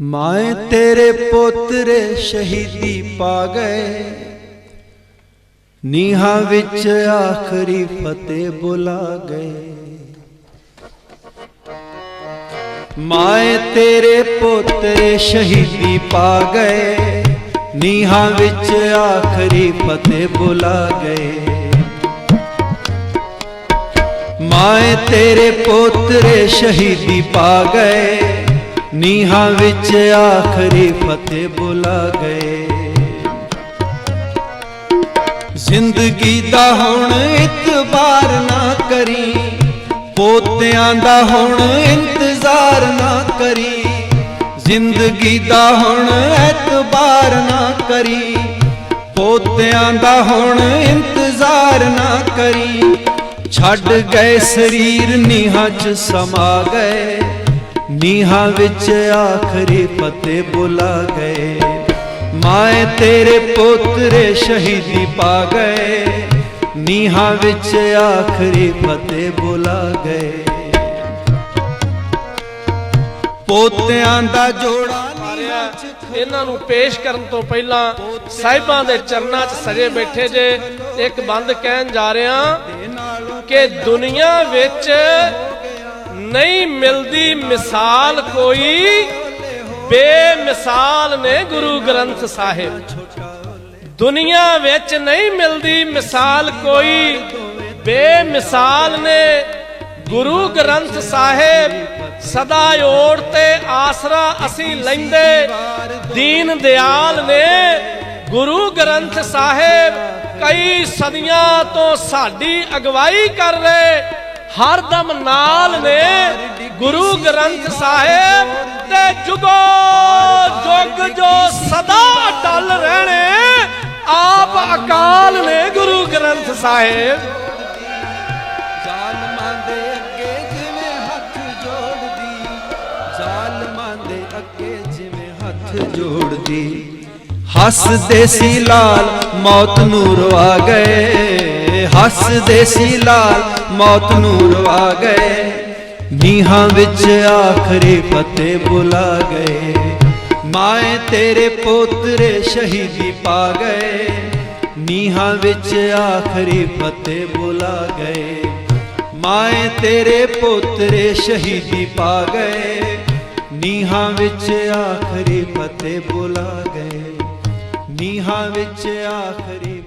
ਮਾਏ ਤੇਰੇ ਪੋਤਰੇ ਸ਼ਹੀਦੀ ਪਾ ਗਏ। ਨੀਹਾਂ ਵਿੱਚ ਆਖਰੀ ਫਤਿਹ ਬੁਲਾ ਗਏ। ਮਾਏ ਤੇਰੇ ਪੋਤਰੇ ਸ਼ਹੀਦੀ ਪਾ ਗਏ। ਨੀਹਾਂ ਵਿੱਚ ਆਖਰੀ ਫਤਿਹ ਬੁਲਾ ਗਏ। ਮਾਏ ਤੇਰੇ ਪੋਤਰੇ ਸ਼ਹੀਦੀ ਪਾ ਗਏ। ਨੀਹਾਂ ਵਿੱਚ ਆਖਰੀ ਫਤਿਹ ਬੁਲਾ ਗਏ। ਜ਼ਿੰਦਗੀ ਦਾ ਹੁਣ ਇਤਬਾਰ ਨਾ ਕਰੀ, ਪੋਤਿਆਂ ਦਾ ਹੁਣ ਇੰਤਜ਼ਾਰ ਨਾ ਕਰੀ, ਜ਼ਿੰਦਗੀ ਦਾ ਹੁਣ ਇਤਬਾਰ ਨਾ ਕਰੀ, ਪੋਤਿਆਂ ਦਾ ਹੁਣ ਇੰਤਜ਼ਾਰ ਨਾ ਕਰੀ। ਛੱਡ ਗਏ ਸਰੀਰ ਨੀਹਾਂ 'ਚ ਸਮਾ ਗਏ। ਨੀਹਾਂ ਵਿੱਚ ਆਖਰੀ ਫਤਿਹ ਬੁਲਾ ਗਏ। ਮਾਏ ਤੇਰੇ ਪੋਤਰੇ ਸ਼ਹੀਦੀ ਪਾ ਗਏ। ਨੀਹਾਂ ਵਿੱਚ ਆਖਰੀ ਫਤਿਹ ਬੁਲਾ ਗਏ। ਪੋਤਿਆਂ ਦਾ ਜੋੜਾ ਇਹਨਾਂ ਨੂੰ ਪੇਸ਼ ਕਰਨ ਤੋਂ ਪਹਿਲਾਂ ਸਾਹਿਬਾਂ ਦੇ ਚਰਨਾਂ 'ਚ ਸਜੇ ਬੈਠੇ ਜੇ। ਇੱਕ ਬੰਦ ਕਹਿਣ ਜਾ ਰਿਹਾ ਕਿ ਦੁਨੀਆ ਵਿੱਚ ਨਹੀਂ ਮਿਲਦੀ ਮਿਸਾਲ ਕੋਈ। ਬੇਮਿਸਾਲ ਨੇ ਗੁਰੂ ਗ੍ਰੰਥ ਸਾਹਿਬ। ਦੁਨੀਆ ਵਿੱਚ ਨਹੀਂ ਮਿਲਦੀ ਮਿਸਾਲ ਕੋਈ। ਬੇਮਿਸਾਲ ਨੇ ਗੁਰੂ ਗ੍ਰੰਥ ਸਾਹਿਬ ਸਦਾ ਓੜ ਤੇ ਆਸਰਾ ਅਸੀਂ ਲੈਂਦੇ। ਦੀਨ ਦਿਆਲ ਨੇ ਗੁਰੂ ਗ੍ਰੰਥ ਸਾਹਿਬ ਕਈ ਸਦੀਆਂ ਤੋਂ ਸਾਡੀ ਅਗਵਾਈ ਕਰ ਰਹੇ। ਹਰ ਦਮ ਨਾਲ ਨੇ ਗੁਰੂ ਗ੍ਰੰਥ ਸਾਹਿਬ ਤੇ ਜੁਗੋ ਜੁਗ ਜੋ ਸਦਾ ਅਟਲ ਰਹਿਣੇ ਆਪ ਅਕਾਲ ਨੇ ਗੁਰੂ ਗ੍ਰੰਥ ਸਾਹਿਬ। ਜ਼ਾਲਮਾਂ ਦੇ ਅੱਗੇ ਜਿਵੇਂ ਹੱਥ ਜੋੜਦੀ ਜ਼ਾਲਮਾਂ ਦੇ ਅੱਗੇ ਜਿਵੇਂ ਹੱਥ ਜੋੜਦੀ। ਹੱਸਦੇ ਸੀ ਲਾਲ ਮੌਤ ਨੂੰ ਰਵਾ ਗਏ। ਹੱਸਦੇ ਸੀ ਲਾਲ ਮੌਤ ਨੂੰ ਰਵਾ ਗਏ ਨੀਹਾਂ ਵਿੱਚ ਆਖਰੀ ਫਤਿਹ ਬੁਲਾ ਗਏ ਮਾਏ ਤੇਰੇ ਪੋਤਰੇ ਸ਼ਹੀਦੀ ਪਾ ਗਏ ਨੀਹਾਂ ਵਿੱਚ ਆਖਰੀ ਫਤਿਹ ਬੁਲਾ ਗਏ ਮਾਏ ਤੇਰੇ ਪੋਤਰੇ ਸ਼ਹੀਦੀ ਪਾ ਗਏ ਨੀਹਾਂ ਵਿੱਚ ਆਖਰੀ ਫਤਿਹ ਬੁਲਾ ਗਏ ਨੀਹਾਂ ਵਿੱਚ ਆਖਰੀ